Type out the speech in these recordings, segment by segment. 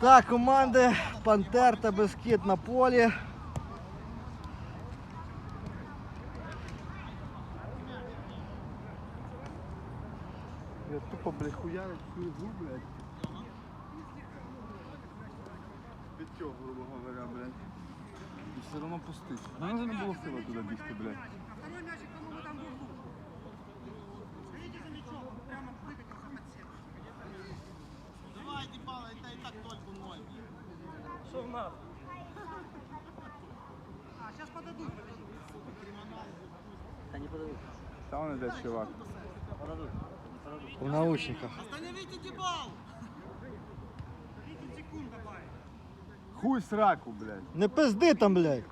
Так, команди Пантер та Бескіт на полі. Я тупо, блядь, хуярить свою игру, блядь. Пятё, грубо говоря, блядь. И все равно пустить. Ну, не было сила туда бігти, блядь. А, сейчас подадут. Та он іде, чувак. У наушниках. Остановите Дебал! 30 секунд добавить. Хуй сраку, блядь. Не пизди там, блядь.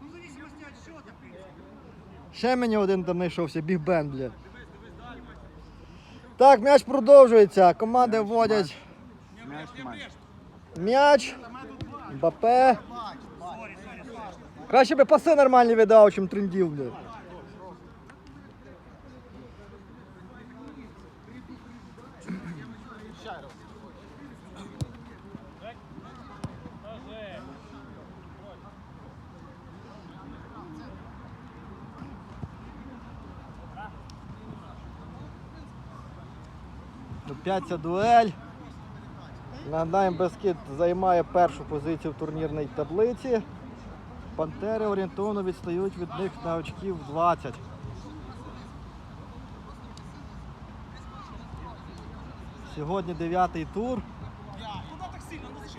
Ну, в зависимости от счета, в принципе. Ще мені один там знайшовся, Біг Бен, блядь. Так, м'яч продовжується. Команди вводять Мяч м'яч. Мбапе. Краще би паси нормальні віддав, чим трендів, блядь. Опять ця дуель. Нагадаємо, Бескіт займає першу позицію в турнірній таблиці. Пантери орієнтовно відстають від них на очків 20. Сьогодні дев'ятий тур.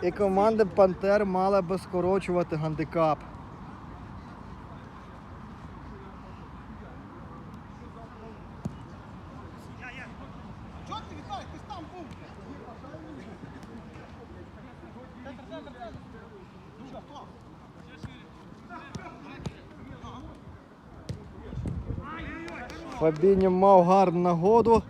І команда Пантер мала би скорочувати гандикап. Фабіні мав гарну нагоду.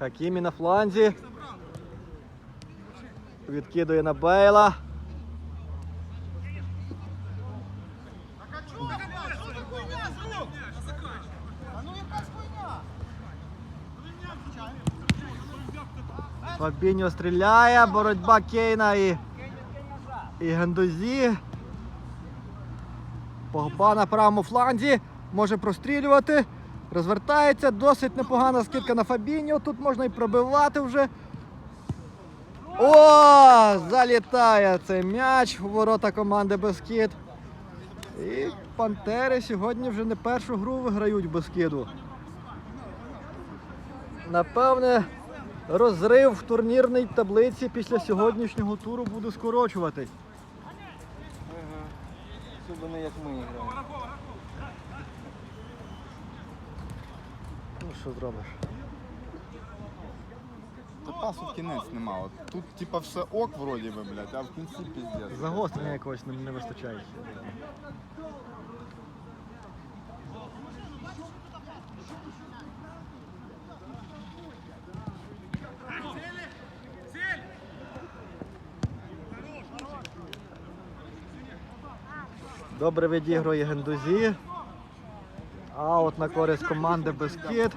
Хакімі на фланзі. Відкидує на Бейла. Фабіньо стріляє, боротьба Кейна і, і Гендузі. Погба на правому фланзі. Може прострілювати. Розвертається. Досить непогана скидка на Фабіньо. Тут можна і пробивати вже. О! Залітає цей м'яч у ворота команди Бескід. І Пантери сьогодні вже не першу гру виграють в Бескіду. Напевне, розрив в турнірній таблиці після сьогоднішнього туру буде скорочуватись. Щоб не як ми граємо. Ну що зробиш? Та пасу в кінець нема. От Тут типа все ок вроді би, блядь, а в кінці піздець. Загострення якогось не, не вистачає. Добре відігрує Гендузі. Аут на користь команди Бескіт.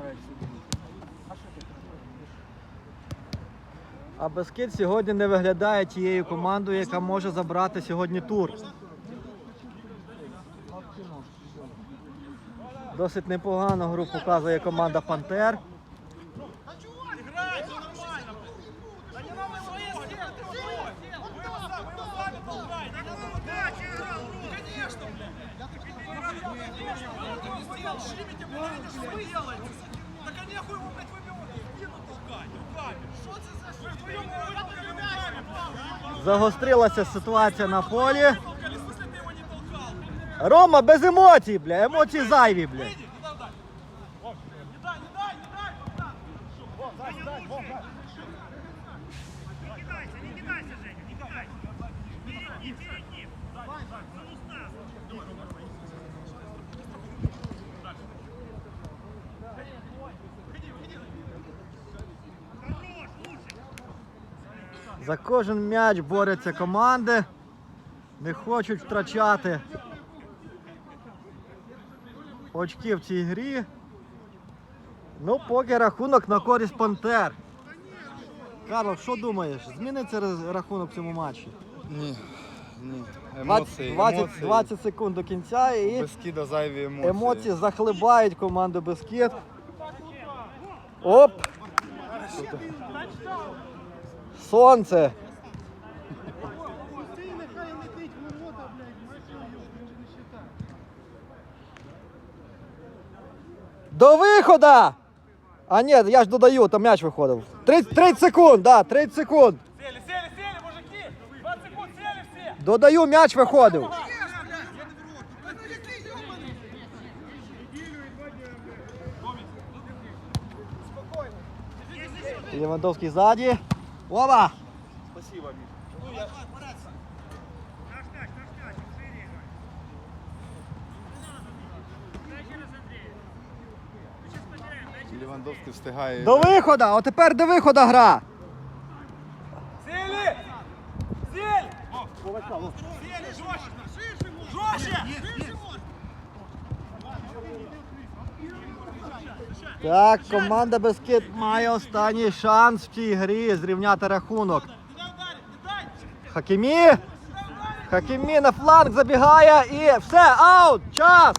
А Бескіт сьогодні не виглядає тією командою, яка може забрати сьогодні тур. Досить непогану гру показує команда Пантер. не сделал, шибите, блядь, что вы делаете? Так а нехуй его, блядь, выбивать, спину толкать, руками. Что это за Вы вдвоем его толкали руками, блядь. Загострилася ситуація на полі. Толкали, в смысле ты его не толкал, блядь? Рома без емоцій, бля, емоції зайві, бля. За кожен м'яч борються команди. Не хочуть втрачати очки в цій грі. Ну, поки рахунок на користь Пантер. Карло, що думаєш? Зміниться рахунок в цьому матчі? Ні, ні. 20, Емоції, 20, емоції. 20 секунд до кінця і Безкида зайві емоції. емоції захлибають команду Бескіт. Оп! Сонце! Ти нехай летить в ворота, блядь, мать його, він же не считає. До виходу! А ні, я ж додаю, там м'яч виходив. 30, 30 секунд, да, 30 секунд. Сели, сели, сели, мужики! 20 секунд, сели все! Додаю, м'яч виходив. Левандовський ззаді. Оба! Спасибо, потеряем, дай через Лівандовський встигає. До виходу! Тепер до виходу гра! Сели! Сели! Сели, жестче! Так, команда Бескіт має останній шанс в цій грі зрівняти рахунок. Хакімі! Хакімі на фланг забігає і все, аут! Час!